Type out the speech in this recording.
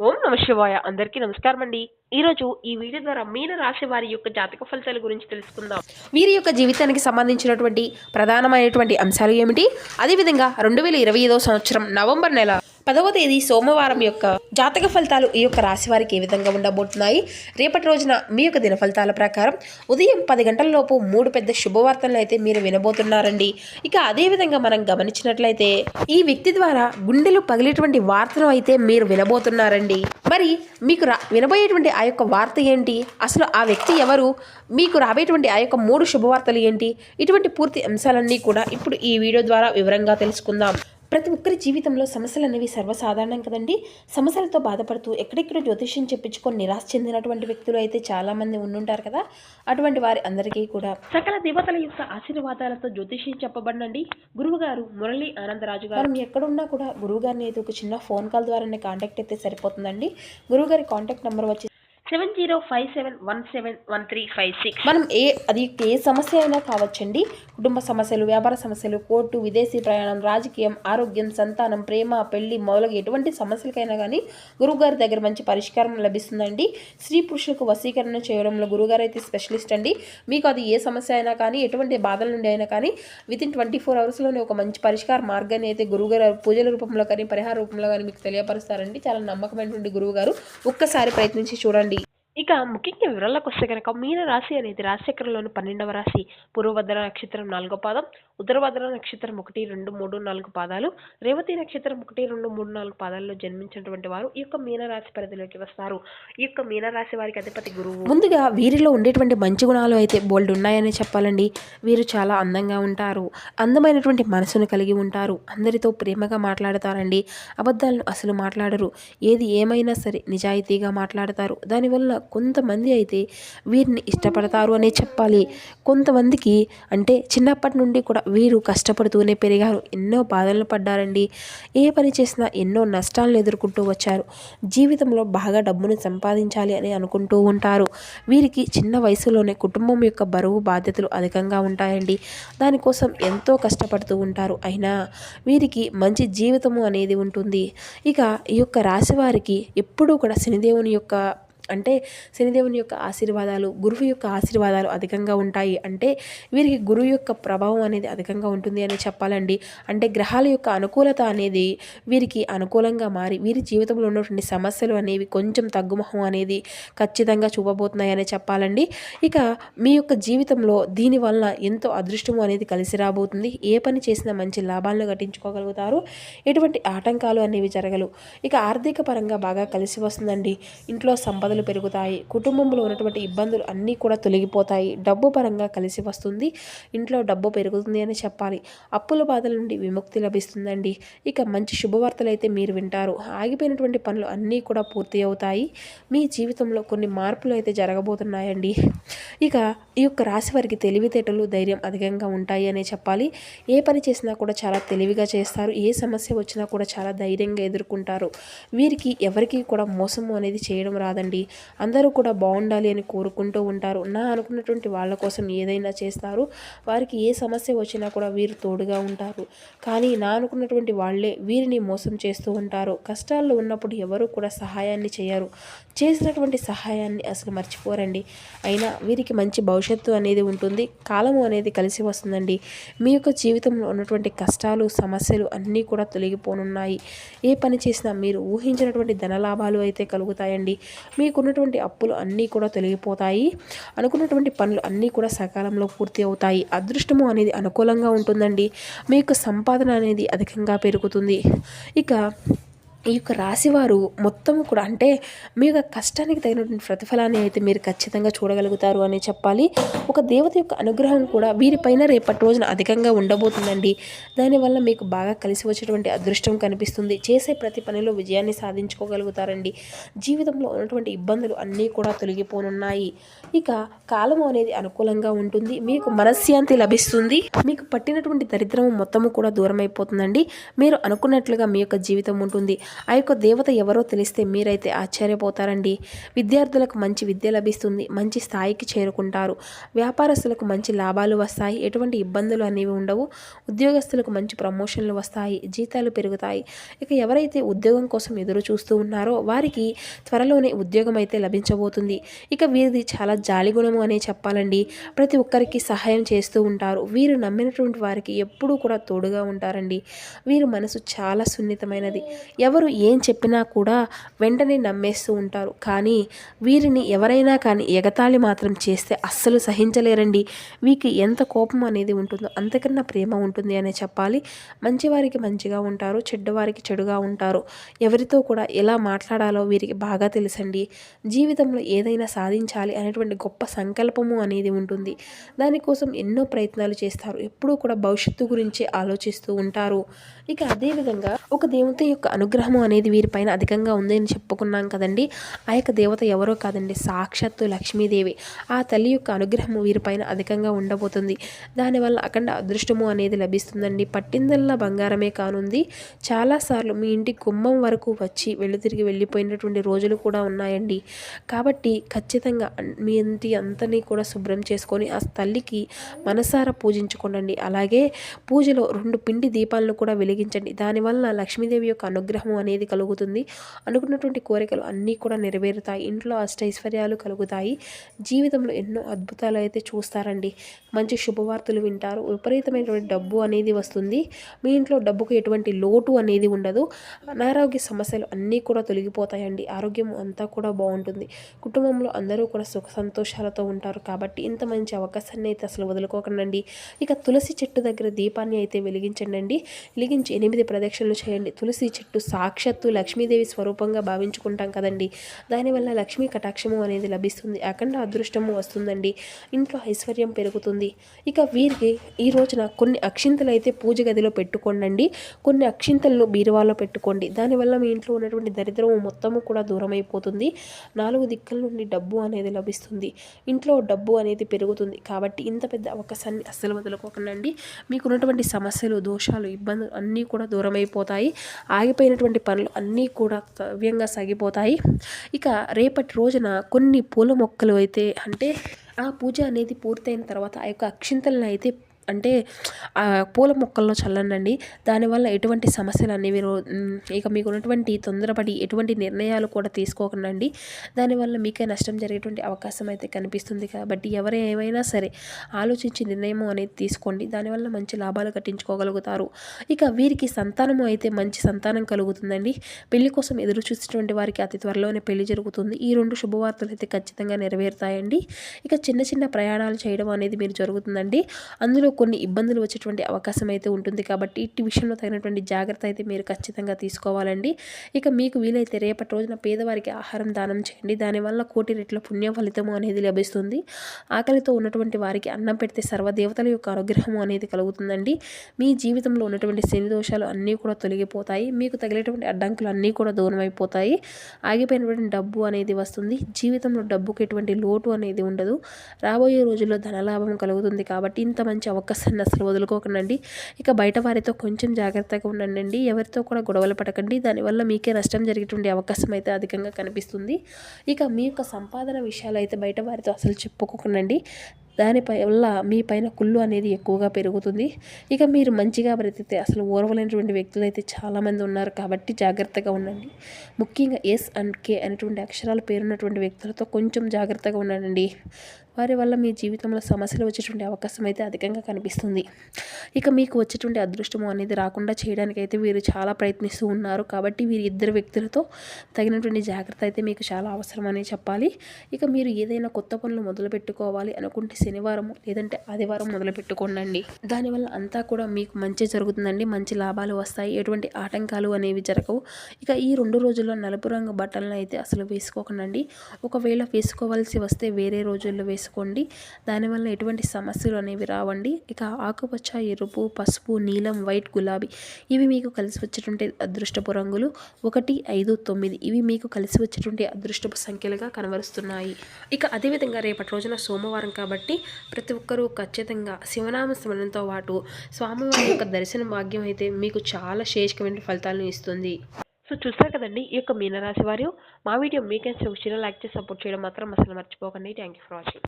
ఓం నమ శివాయ. అందరికీ నమస్కారం అండి ఈరోజు ఈ వీడియో ద్వారా మీన రాశి వారి యొక్క జాతక ఫలితాల గురించి తెలుసుకుందాం. వీరి యొక్క జీవితానికి సంబంధించినటువంటి ప్రధానమైనటువంటి అంశాలు ఏమిటి? అదేవిధంగా రెండు వేల ఇరవై ఐదో సంవత్సరం నవంబర్ నెల పదవ తేదీ సోమవారం యొక్క జాతక ఫలితాలు ఈ యొక్క రాశి వారికి ఏ విధంగా ఉండబోతున్నాయి? రేపటి రోజున మీ యొక్క దిన ఫలితాల ప్రకారం ఉదయం పది గంటల లోపు మూడు పెద్ద శుభవార్తలను అయితే మీరు వినబోతున్నారండి. ఇక అదేవిధంగా మనం గమనించినట్లయితే ఈ వ్యక్తి ద్వారా గుండెలు పగిలేటువంటి వార్తను అయితే మీరు వినబోతున్నారండి. మరి మీకు రా వినబోయేటువంటి ఆ యొక్క వార్త ఏంటి? అసలు ఆ వ్యక్తి ఎవరు? మీకు రాబోయేటువంటి ఆ యొక్క మూడు శుభవార్తలు ఏంటి? ఇటువంటి పూర్తి అంశాలన్నీ కూడా ఇప్పుడు ఈ వీడియో ద్వారా వివరంగా తెలుసుకుందాం. ప్రతి ఒక్కరి జీవితంలో సమస్యలు అనేవి సర్వసాధారణం కదండి. సమస్యలతో బాధపడుతూ ఎక్కడెక్కడ జ్యోతిష్యం చెప్పించుకొని నిరాశ చెందినటువంటి వ్యక్తులు అయితే చాలా మంది ఉండుంటారు కదా. అటువంటి వారి అందరికీ కూడా సకల దేవతల యొక్క ఆశీర్వాదాలతో జ్యోతిష్యం చెప్పబడినండి. గురువు గారు మురళి ఆనందరాజు గారు. మనం ఎక్కడున్నా కూడా గురువు గారిని అయితే ఒక చిన్న ఫోన్ కాల్ ద్వారానే కాంటాక్ట్ అయితే సరిపోతుందండి. గురువు గారి కాంటాక్ట్ నెంబర్ వచ్చి seven zero five seven one seven one three five six. మనం ఏ అది ఏ సమస్య అయినా కావచ్చండి. కుటుంబ సమస్యలు వ్యాపార సమస్యలు కోర్టు విదేశీ ప్రయాణం రాజకీయం ఆరోగ్యం సంతానం ప్రేమ పెళ్ళి మొదలగు ఎటువంటి సమస్యలకైనా కానీ గురువుగారి దగ్గర మంచి పరిష్కారం లభిస్తుందండి. స్త్రీ పురుషులకు వశీకరణ చేయడంలో గురువుగారు అయితే స్పెషలిస్ట్ అండి. మీకు అది ఏ సమస్య అయినా కానీ ఎటువంటి బాధల నుండి అయినా కానీ విత్ ఇన్ ట్వంటీ ఫోర్ అవర్స్లోనే ఒక మంచి పరిష్కార మార్గాన్ని అయితే గురువుగారు పూజల రూపంలో కానీ పరిహార రూపంలో కానీ మీకు తెలియపరుస్తారండి. చాలా నమ్మకమైనటువంటి గురువుగారు. ఒక్కసారి ప్రయత్నించి చూడండి. ఇక ముఖ్యంగా వివరాలకు వస్తే కనుక మీన రాశి అనేది రాశిచక్రంలోని పన్నెండవ రాశి. పూర్వభద్ర నక్షత్రం నాలుగో పాదం ఉత్తరభద్ర నక్షత్రం ఒకటి రెండు మూడు నాలుగు పాదాలు రేవతి నక్షత్రం ఒకటి రెండు మూడు నాలుగు పాదాల్లో జన్మించినటువంటి వారు ఈ యొక్క మీనరాశి పరిధిలోకి వస్తారు. ఈ యొక్క మీనరాశి వారికి అధిపతి గురువు. ముందుగా వీరిలో ఉండేటువంటి మంచి గుణాలు అయితే బోల్డ్ ఉన్నాయని చెప్పాలండి. వీరు చాలా అందంగా ఉంటారు. అందమైనటువంటి మనసును కలిగి ఉంటారు. అందరితో ప్రేమగా మాట్లాడతారండి. అబద్ధాలను అసలు మాట్లాడరు. ఏది ఏమైనా సరే నిజాయితీగా మాట్లాడతారు. దానివల్ల కొంతమంది అయితే వీరిని ఇష్టపడతారు అనే చెప్పాలి. కొంతమందికి అంటే చిన్నప్పటి నుండి కూడా వీరు కష్టపడుతూనే పెరిగారు. ఎన్నో బాధలు పడ్డారండి. ఏ పని చేసినా ఎన్నో నష్టాలను ఎదుర్కొంటూ వచ్చారు. జీవితంలో బాగా డబ్బును సంపాదించాలి అని అనుకుంటూ ఉంటారు. వీరికి చిన్న వయసులోనే కుటుంబం యొక్క బరువు బాధ్యతలు అధికంగా ఉంటాయండి. దానికోసం ఎంతో కష్టపడుతూ ఉంటారు. అయినా వీరికి మంచి జీవితము అనేది ఉంటుంది. ఇక ఈ యొక్క రాశి వారికి ఎప్పుడూ కూడా శనిదేవుని యొక్క అంటే శనిదేవుని యొక్క ఆశీర్వాదాలు గురువు యొక్క ఆశీర్వాదాలు అధికంగా ఉంటాయి. అంటే వీరికి గురువు యొక్క ప్రభావం అనేది అధికంగా ఉంటుంది అని చెప్పాలండి. అంటే గ్రహాల యొక్క అనుకూలత అనేది వీరికి అనుకూలంగా మారి వీరి జీవితంలో ఉన్నటువంటి సమస్యలు అనేవి కొంచెం తగ్గుముఖం అనేది ఖచ్చితంగా చూపబోతున్నాయని చెప్పాలండి. ఇక మీ యొక్క జీవితంలో దీనివల్ల ఎంతో అదృష్టం అనేది కలిసి రాబోతుంది. ఏ పని చేసినా మంచి లాభాలను గట్టించుకోగలుగుతారు ఎటువంటి ఆటంకాలు అనేవి జరగలు. ఇక ఆర్థిక పరంగా బాగా కలిసి వస్తుందండి. ఇంట్లో సంపద సంపదలు పెరుగుతాయి. కుటుంబంలో ఉన్నటువంటి ఇబ్బందులు అన్నీ కూడా తొలగిపోతాయి. డబ్బు పరంగా కలిసి వస్తుంది. ఇంట్లో డబ్బు పెరుగుతుంది అని చెప్పాలి. అప్పుల బాధల నుండి విముక్తి లభిస్తుందండి. ఇక మంచి శుభవార్తలు అయితే మీరు వింటారు. ఆగిపోయినటువంటి పనులు అన్నీ కూడా పూర్తి అవుతాయి. మీ జీవితంలో కొన్ని మార్పులు అయితే జరగబోతున్నాయండి. ఇక ఈ యొక్క రాశి వారికి తెలివితేటలు ధైర్యం అధికంగా ఉంటాయి అనే చెప్పాలి. ఏ పని చేసినా కూడా చాలా తెలివిగా చేస్తారు. ఏ సమస్య వచ్చినా కూడా చాలా ధైర్యంగా ఎదుర్కొంటారు. వీరికి ఎవరికి కూడా మోసము అనేది చేయడం రాదండి. అందరూ కూడా బాగుండాలి అని కోరుకుంటూ ఉంటారు. నా అనుకున్నటువంటి వాళ్ళ కోసం ఏదైనా చేస్తారు. వారికి ఏ సమస్య వచ్చినా కూడా వీరు తోడుగా ఉంటారు. కానీ నా అనుకున్నటువంటి వాళ్ళే వీరిని మోసం చేస్తూ ఉంటారు. కష్టాల్లో ఉన్నప్పుడు ఎవరు కూడా సహాయాన్ని చేయరు. చేసినటువంటి సహాయాన్ని అసలు మర్చిపోరండి. అయినా వీరికి మంచి భవిష్యత్తు అనేది ఉంటుంది. కాలము అనేది కలిసి వస్తుందండి. మీ యొక్క జీవితంలో ఉన్నటువంటి కష్టాలు సమస్యలు అన్నీ కూడా తొలగిపోనున్నాయి. ఏ పని చేసినా మీరు ఊహించినటువంటి ధనలాభాలు అయితే కలుగుతాయండి. మీకు మీకున్నటువంటి అప్పులు అన్నీ కూడా తొలగిపోతాయి. అనుకున్నటువంటి పనులు అన్నీ కూడా సకాలంలో పూర్తి అవుతాయి. అదృష్టము అనేది అనుకూలంగా ఉంటుందండి. మీకు సంపాదన అనేది అధికంగా పెరుగుతుంది. ఇక ఈ యొక్క రాశివారు మొత్తం కూడా అంటే మీ యొక్క కష్టానికి తగినటువంటి ప్రతిఫలాన్ని అయితే మీరు ఖచ్చితంగా చూడగలుగుతారు అని చెప్పాలి. ఒక దేవత యొక్క అనుగ్రహం కూడా వీరిపైన రేపటి రోజున అధికంగా ఉండబోతుందండి. దానివల్ల మీకు బాగా కలిసి వచ్చేటువంటి అదృష్టం కనిపిస్తుంది. చేసే ప్రతి పనిలో విజయాన్ని సాధించుకోగలుగుతారండి. జీవితంలో ఉన్నటువంటి ఇబ్బందులు అన్నీ కూడా తొలగిపోనున్నాయి. ఇక కాలము అనేది అనుకూలంగా ఉంటుంది. మీకు మనశ్శాంతి లభిస్తుంది. మీకు పట్టినటువంటి దరిద్రం మొత్తము కూడా దూరం అయిపోతుందండి మీరు అనుకున్నట్లుగా మీ యొక్క జీవితం ఉంటుంది. ఆ యొక్క దేవత ఎవరో తెలిస్తే మీరైతే ఆశ్చర్యపోతారండి. విద్యార్థులకు మంచి విద్య లభిస్తుంది మంచి స్థాయికి చేరుకుంటారు. వ్యాపారస్తులకు మంచి లాభాలు వస్తాయి ఎటువంటి ఇబ్బందులు అనేవి ఉండవు. ఉద్యోగస్తులకు మంచి ప్రమోషన్లు వస్తాయి జీతాలు పెరుగుతాయి. ఇక ఎవరైతే ఉద్యోగం కోసం ఎదురు చూస్తూ ఉన్నారో వారికి త్వరలోనే ఉద్యోగం అయితే లభించబోతుంది. ఇక వీరిది చాలా జాలి గుణము అనే చెప్పాలండి. ప్రతి ఒక్కరికి సహాయం చేస్తూ ఉంటారు. వీరు నమ్మినటువంటి వారికి ఎప్పుడూ కూడా తోడుగా ఉంటారండి. వీరు మనసు చాలా సున్నితమైనది. ఎవరు ఏం చెప్పినా కూడా వెంటనే నమ్మేస్తూ ఉంటారు. కానీ వీరిని ఎవరైనా కానీ ఎగతాళి మాత్రం చేస్తే అస్సలు సహించలేరండి. వీరికి ఎంత కోపం అనేది ఉంటుందో అంతకన్నా ప్రేమ ఉంటుంది అనే చెప్పాలి. మంచివారికి మంచిగా ఉంటారు చెడ్డవారికి చెడుగా ఉంటారు. ఎవరితో కూడా ఎలా మాట్లాడాలో వీరికి బాగా తెలుసండి. జీవితంలో ఏదైనా సాధించాలి అనేటువంటి గొప్ప సంకల్పము అనేది ఉంటుంది. దానికోసం ఎన్నో ప్రయత్నాలు చేస్తారు. ఎప్పుడూ కూడా భవిష్యత్తు గురించి ఆలోచిస్తూ ఉంటారు. ఇక అదేవిధంగా ఒక దేవత యొక్క అనుగ్రహం అనేది వీరిపైన అధికంగా ఉంది అని చెప్పుకున్నాం కదండి. ఆ యొక్క దేవత ఎవరో కాదండి సాక్షాత్తు లక్ష్మీదేవి. ఆ తల్లి యొక్క అనుగ్రహము వీరిపైన అధికంగా ఉండబోతుంది. దానివల్ల అఖండ అదృష్టము అనేది లభిస్తుందండి. పట్టిందల్లా బంగారమే కానుంది. చాలాసార్లు మీ ఇంటి గుమ్మం వరకు వచ్చి వెళ్ళి తిరిగి వెళ్ళిపోయినటువంటి రోజులు కూడా ఉన్నాయండి. కాబట్టి ఖచ్చితంగా మీ ఇంటి అంతని కూడా శుభ్రం చేసుకొని ఆ తల్లికి మనసారా పూజించుకోండి అలాగే పూజలో రెండు పిండి దీపాలను కూడా వెలిగించండి. దానివల్ల లక్ష్మీదేవి యొక్క అనుగ్రహం అనేది కలుగుతుంది. అనుకున్నటువంటి కోరికలు అన్నీ కూడా నెరవేరుతాయి. ఇంట్లో అష్టైశ్వర్యాలు కలుగుతాయి. జీవితంలో ఎన్నో అద్భుతాలు అయితే చూస్తారండి. మంచి శుభవార్తలు వింటారు. విపరీతమైనటువంటి డబ్బు అనేది వస్తుంది. మీ ఇంట్లో డబ్బుకు ఎటువంటి లోటు అనేది ఉండదు. అనారోగ్య సమస్యలు అన్నీ కూడా తొలగిపోతాయండి. ఆరోగ్యం అంతా కూడా బాగుంటుంది. కుటుంబంలో అందరూ కూడా సుఖ సంతోషాలతో ఉంటారు కాబట్టి ఇంత మంచి అవకాశాన్ని అయితే అసలు వదులుకోకండి ఇక తులసి చెట్టు దగ్గర దీపాన్ని అయితే వెలిగించండి వెలిగించి ఎనిమిది ప్రదక్షిణలు చేయండి. తులసి చెట్టు సాక్షాత్తు లక్ష్మీదేవి స్వరూపంగా భావించుకుంటాం కదండి. దానివల్ల లక్ష్మీ కటాక్షము అనేది లభిస్తుంది. అఖండ అదృష్టము వస్తుందండి. ఇంట్లో ఐశ్వర్యం పెరుగుతుంది. ఇక వీరికి ఈ రోజున కొన్ని అక్షింతలు అయితే పూజ గదిలో పెట్టుకోండి కొన్ని అక్షింతలను బీరువాలో పెట్టుకోండి. దానివల్ల మీ ఇంట్లో ఉన్నటువంటి దరిద్రము మొత్తము కూడా దూరం అయిపోతుంది నాలుగు దిక్కుల నుండి డబ్బు అనేది లభిస్తుంది. ఇంట్లో డబ్బు అనేది పెరుగుతుంది. కాబట్టి ఇంత పెద్ద అవకాశాన్ని అస్సలు వదులుకోకండి మీకు ఉన్నటువంటి సమస్యలు దోషాలు ఇబ్బందులు అన్నీ కూడా దూరం అయిపోతాయి ఆగిపోయినటువంటి పనులు అన్నీ కూడా సవ్యంగా సాగిపోతాయి. ఇక రేపటి రోజున కొన్ని పూల మొక్కలు అయితే అంటే ఆ పూజ అనేది పూర్తయిన తర్వాత ఆ యొక్క అక్షింతలను అయితే అంటే ఆ పూల మొక్కల్లో చల్లండి దానివల్ల ఎటువంటి సమస్యలు అనేవి ఇక మీకు ఉన్నటువంటి తొందరపడి ఎటువంటి నిర్ణయాలు కూడా తీసుకోకండి దానివల్ల మీకే నష్టం జరిగేటువంటి అవకాశం అయితే కనిపిస్తుంది. కాబట్టి ఎవరు ఏమైనా సరే ఆలోచించి నిర్ణయం అనేది తీసుకోండి. దానివల్ల మంచి లాభాలు కట్టించుకోగలుగుతారు ఇక వీరికి సంతానము అయితే మంచి సంతానం కలుగుతుందండి. పెళ్ళి కోసం ఎదురు చూసేటువంటి వారికి అతి త్వరలోనే పెళ్ళి జరుగుతుంది. ఈ రెండు శుభవార్తలు అయితే ఖచ్చితంగా నెరవేరుతాయండి. ఇక చిన్న చిన్న ప్రయాణాలు చేయడం అనేది మీరు జరుగుతుందండి. అందులో కొన్ని ఇబ్బందులు వచ్చేటువంటి అవకాశం అయితే ఉంటుంది కాబట్టి ఇట్టి విషయంలో తగినటువంటి జాగ్రత్త అయితే మీరు ఖచ్చితంగా తీసుకోవాలండి. ఇక మీకు వీలైతే రేపటి రోజున పేదవారికి ఆహారం దానం చేయండి. దానివల్ల కోటి రెట్ల పుణ్య ఫలితము అనేది లభిస్తుంది. ఆకలితో ఉన్నటువంటి వారికి అన్నం పెడితే సర్వదేవతల యొక్క అనుగ్రహం అనేది కలుగుతుందండి. మీ జీవితంలో ఉన్నటువంటి శని దోషాలు అన్నీ కూడా తొలగిపోతాయి. మీకు తగిలేటువంటి అడ్డంకులు అన్నీ కూడా దూరం అయిపోతాయి ఆగిపోయినటువంటి డబ్బు అనేది వస్తుంది. జీవితంలో డబ్బుకి ఎటువంటి లోటు అనేది ఉండదు. రాబోయే రోజుల్లో ధనలాభం కలుగుతుంది కాబట్టి ఇంత మంచి అవకాశాన్ని అసలు వదులుకోకండి ఇక బయట వారితో కొంచెం జాగ్రత్తగా ఉండండి ఎవరితో కూడా గొడవలు పడకండి. దానివల్ల మీకే నష్టం జరిగేటువంటి అవకాశం అయితే అధికంగా కనిపిస్తుంది. ఇక మీ యొక్క సంపాదన విషయాలు అయితే బయట వారితో అసలు చెప్పుకోకండి దానిపై వల్ల మీ పైన కుళ్ళు అనేది ఎక్కువగా పెరుగుతుంది. ఇక మీరు మంచిగా బ్రతికితే అసలు ఓర్వలేనటువంటి వ్యక్తులు అయితే చాలామంది ఉన్నారు కాబట్టి జాగ్రత్తగా ఉండండి. ముఖ్యంగా ఎస్ అండ్ కే అనేటువంటి అక్షరాల పేరున్నటువంటి వ్యక్తులతో కొంచెం జాగ్రత్తగా ఉండండి. వారి వల్ల మీ జీవితంలో సమస్యలు వచ్చేటువంటి అవకాశం అయితే అధికంగా కనిపిస్తుంది. ఇక మీకు వచ్చేటువంటి అదృష్టము అనేది రాకుండా చేయడానికి అయితే వీరు చాలా ప్రయత్నిస్తూ ఉన్నారు. కాబట్టి వీరి ఇద్దరు వ్యక్తులతో తగినటువంటి జాగ్రత్త అయితే మీకు చాలా అవసరం అని చెప్పాలి. ఇక మీరు ఏదైనా కొత్త పనులు మొదలు పెట్టుకోవాలి అనుకుంటే శనివారం లేదంటే ఆదివారం మొదలు పెట్టుకోండి దానివల్ల అంతా కూడా మీకు మంచి జరుగుతుందండి. మంచి లాభాలు వస్తాయి. ఎటువంటి ఆటంకాలు అనేవి జరగవు. ఇక ఈ రెండు రోజుల్లో నలుపు రంగు బట్టలను అయితే అసలు వేసుకోకండి ఒకవేళ వేసుకోవాల్సి వస్తే వేరే రోజుల్లో వేసుకోండి దానివల్ల ఎటువంటి సమస్యలు అనేవి రావండి. ఇక ఆకుపచ్చ ఎరుపు పసుపు నీలం వైట్ గులాబీ ఇవి మీకు కలిసి వచ్చేటువంటి అదృష్టపు రంగులు. ఒకటి ఐదు తొమ్మిది ఇవి మీకు కలిసి వచ్చేటువంటి అదృష్టపు సంఖ్యలుగా కనబరుస్తున్నాయి. ఇక అదేవిధంగా రేపటి రోజున సోమవారం కాబట్టి ప్రతి ఒక్కరూ ఖచ్చితంగా శివనామ స్మరణతో పాటు స్వామివారి యొక్క దర్శన భాగ్యం అయితే మీకు చాలా శేషకమైన ఫలితాలను ఇస్తుంది. సో చూస్తారు కదండి ఈ యొక్క మీనరాశి వారు? మా వీడియో మీకే నచ్చితే చిన్న లైక్ చేసి సపోర్ట్ చేయడం మాత్రం అసలు మర్చిపోకండి. Thank you for watching